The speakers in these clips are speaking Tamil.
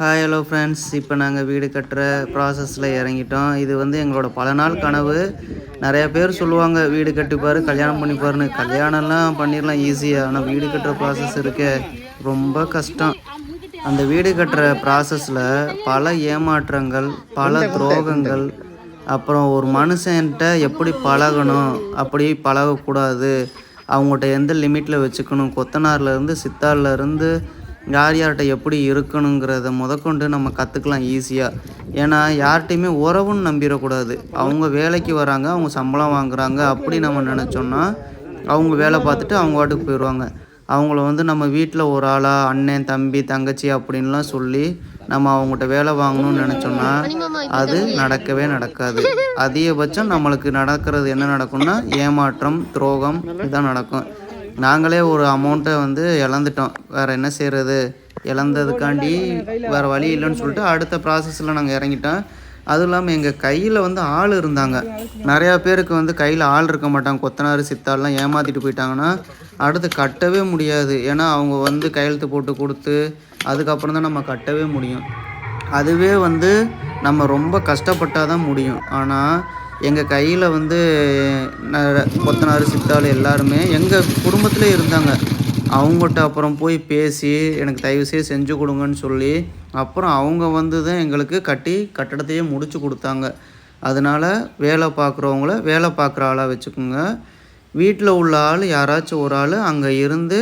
ஹாய் ஹலோ ஃப்ரெண்ட்ஸ் இப்போ நாங்கள் வீடு கட்டுற ப்ராசஸில் இறங்கிட்டோம். இது வந்து எங்களோட பல நாள் கனவு. நிறைய பேர் சொல்லுவாங்க வீடு கட்டிப்பார் கல்யாணம் பண்ணிப்பாருன்னு. கல்யாணம்லாம் பண்ணிடலாம் ஈஸியாக ஆனால் வீடு கட்டுற ப்ராசஸ் இருக்க. ரொம்ப கஷ்டம். அந்த வீடு கட்டுற ப்ராசஸில் பல ஏமாற்றங்கள் பல துரோகங்கள் அப்புறம் ஒரு மனுஷன்கிட்ட எப்படி பழகணும்? அப்படி பழகக்கூடாது. அவங்கள்ட்ட எந்த லிமிட்டில் வச்சுக்கணும்? கொத்தனார்லேருந்து சித்தார்லேருந்து யார் யார்கிட்ட எப்படி இருக்கணுங்கிறத முதற்கொண்டு நம்ம கற்றுக்கலாம் ஈஸியாக ஏன்னா யார்கிட்டையுமே உறவுன்னு நம்பிடக்கூடாது அவங்க வேலைக்கு வராங்க அவங்க சம்பளம் வாங்குறாங்க அப்படி நம்ம நினச்சோன்னா அவங்க வேலை பார்த்துட்டு அவங்க வாட்டுக்கு போயிடுவாங்க. அவங்கள வந்து நம்ம வீட்டில் ஒரு ஆளாக அண்ணன் தம்பி தங்கச்சி அப்படின்லாம் சொல்லி நம்ம அவங்ககிட்ட வேலை வாங்கணும்னு நினச்சோன்னா அது நடக்கவே நடக்காது. அதிகபட்சம் நம்மளுக்கு நடக்கிறது என்ன நடக்கும்னா ஏமாற்றம் துரோகம் இதுதான் நடக்கும். நாங்களே ஒரு அமௌண்ட்டை வந்து இழந்துட்டோம். வேறு என்ன செய்கிறது இழந்ததுக்காண்டி வேறு வழி இல்லைன்னு சொல்லிட்டு அடுத்த ப்ராசஸில் நாங்கள் இறங்கிட்டோம். அதுவும் இல்லாமல் எங்கள் கையில் வந்து ஆள் இருந்தாங்க. நிறையா பேருக்கு வந்து கையில் ஆள் இருக்க மாட்டாங்க. கொத்தனார் சித்தாலாம் ஏமாற்றிட்டு போயிட்டாங்கன்னா அடுத்து கட்டவே முடியாது. ஏன்னா அவங்க வந்து கையெழுத்து போட்டு கொடுத்து அதுக்கப்புறம் தான் நம்ம கட்டவே முடியும். அதுவே வந்து நம்ம ரொம்ப கஷ்டப்பட்டால் தான் முடியும். ஆனால் எங்கள் கையில் வந்து கொத்தனார் சித்தாள் எல்லாருமே எங்கள் குடும்பத்தில் இருந்தாங்க. அவங்ககிட்ட அப்புறம் போய் பேசி எனக்கு தயவுசெய்து செஞ்சு கொடுங்கன்னு சொல்லி அப்புறம் அவங்க வந்து தான் எங்களுக்கு கட்டி கட்டடத்தையே முடித்து கொடுத்தாங்க. அதனால் வேலை பார்க்குறவங்கள வேலை பார்க்குற ஆளாக வச்சுக்கோங்க. வீட்டில் உள்ள ஆள் யாராச்சும் ஒரு ஆள் அங்கே இருந்து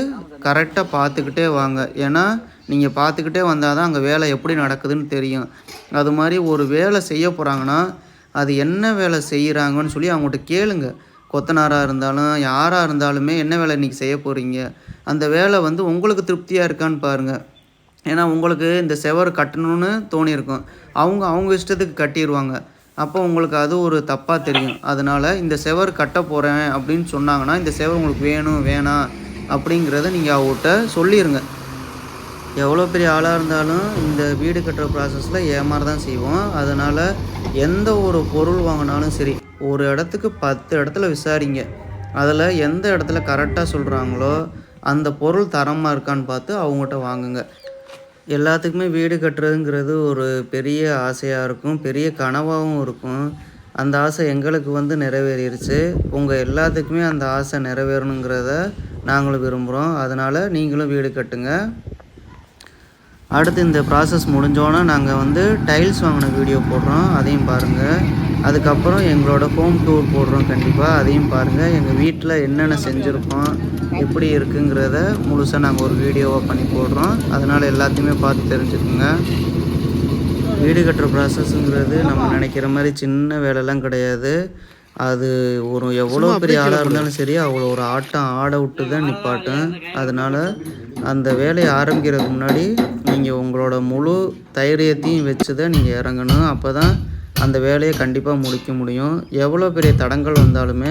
கரெக்டாக பார்த்துக்கிட்டே வாங்க. ஏன்னா நீங்கள் பார்த்துக்கிட்டே வந்தால் தான் அங்கே வேலை எப்படி நடக்குதுன்னு தெரியும். அது மாதிரி ஒரு வேலை செய்ய போகிறாங்கன்னா அது என்ன வேலை செய்கிறாங்கன்னு சொல்லி அவங்கள்ட்ட கேளுங்க. கொத்தனாராக இருந்தாலும் யாராக இருந்தாலுமே என்ன வேலை இன்றைக்கி செய்ய போகிறீங்க அந்த வேலை வந்து உங்களுக்கு திருப்தியாக இருக்கான்னு பாருங்கள் ஏன்னா உங்களுக்கு இந்த செவர் கட்டணும்னு தோணியிருக்கும். அவங்க அவங்க இஷ்டத்துக்கு கட்டிடுவாங்க அப்போ உங்களுக்கு அது ஒரு தப்பாக தெரியும். அதனால் இந்த செவர் கட்ட போகிறேன் அப்படின்னு சொன்னாங்கன்னா இந்த செவர் உங்களுக்கு வேணும் வேணாம் அப்படிங்கிறத நீங்கள் அவங்ககிட்ட சொல்லிடுங்க எவ்வளோ பெரிய ஆளாக இருந்தாலும் இந்த வீடு கட்டுற ப்ராசஸில் ஏமாற தான் செய்வோம். அதனால் எந்த ஒரு பொருள் வாங்கினாலும் சரி ஒரு இடத்துக்கு பத்து இடத்துல விசாரிங்க. அதில் எந்த இடத்துல கரெக்டாக சொல்கிறாங்களோ அந்த பொருள் தரமாக இருக்கான்னு பார்த்து அவங்ககிட்ட வாங்குங்க. எல்லாத்துக்குமே வீடு கட்டுறதுங்கிறது ஒரு பெரிய ஆசையாக இருக்கும் பெரிய கனவாகவும் இருக்கும். அந்த ஆசை எங்களுக்கு வந்து நிறைவேறிடுச்சு உங்கள் எல்லாத்துக்குமே அந்த ஆசை நிறைவேறணுங்கிறத நாங்களும் விரும்புகிறோம் அதனால் நீங்களும் வீடு கட்டுங்க. அடுத்து இந்த ப்ராசஸ் முடிஞ்சோன்னே நாங்கள் வந்து டைல்ஸ் வாங்கின வீடியோ போடுறோம். அதையும் பாருங்கள் அதுக்கப்புறம் எங்களோட ஹோம் டூர் போடுறோம் கண்டிப்பாக அதையும் பாருங்கள் எங்கள் வீட்டில் என்னென்ன செஞ்சுருக்கோம் எப்படி இருக்குங்கிறத முழுசாக நாங்கள் ஒரு வீடியோவாக பண்ணி போடுறோம். அதனால் எல்லாத்தையுமே பார்த்து தெரிஞ்சுக்கோங்க. வீடு கட்டுற ப்ராசஸ்ங்கிறது நம்ம நினைக்கிற மாதிரி சின்ன வேலைலாம் கிடையாது. அது ஒரு எவ்வளோ பெரிய ஆளாக இருந்தாலும் சரி அவ்வளோ ஒரு ஆட்டம் ஆட விட்டு தான் நிப்பாட்டும். அதனால் அந்த வேலையை ஆரம்பிக்கிறதுக்கு முன்னாடி நீங்கள் உங்களோட முழு தைரியத்தையும் வச்சு தான் நீங்கள் இறங்கணும். அப்போ தான் அந்த வேலையை கண்டிப்பாக முடிக்க முடியும். எவ்வளோ பெரிய தடங்கள் வந்தாலுமே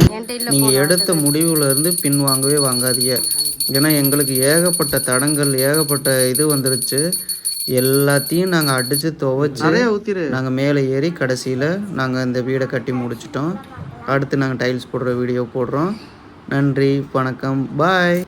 நீங்கள் எடுத்த முடிவுலேருந்து பின் வாங்கவே வாங்காதீங்க. ஏன்னா எங்களுக்கு ஏகப்பட்ட தடங்கள் ஏகப்பட்ட இது வந்துருச்சு. எல்லாத்தையும் நாங்கள் அடித்து துவைச்சி நாங்கள் மேலே ஏறி கடைசியில் நாங்கள் இந்த வீடை கட்டி முடிச்சிட்டோம். அடுத்து நாங்கள் டைல்ஸ் போடுற வீடியோ போடுறோம். நன்றி வணக்கம். பாய்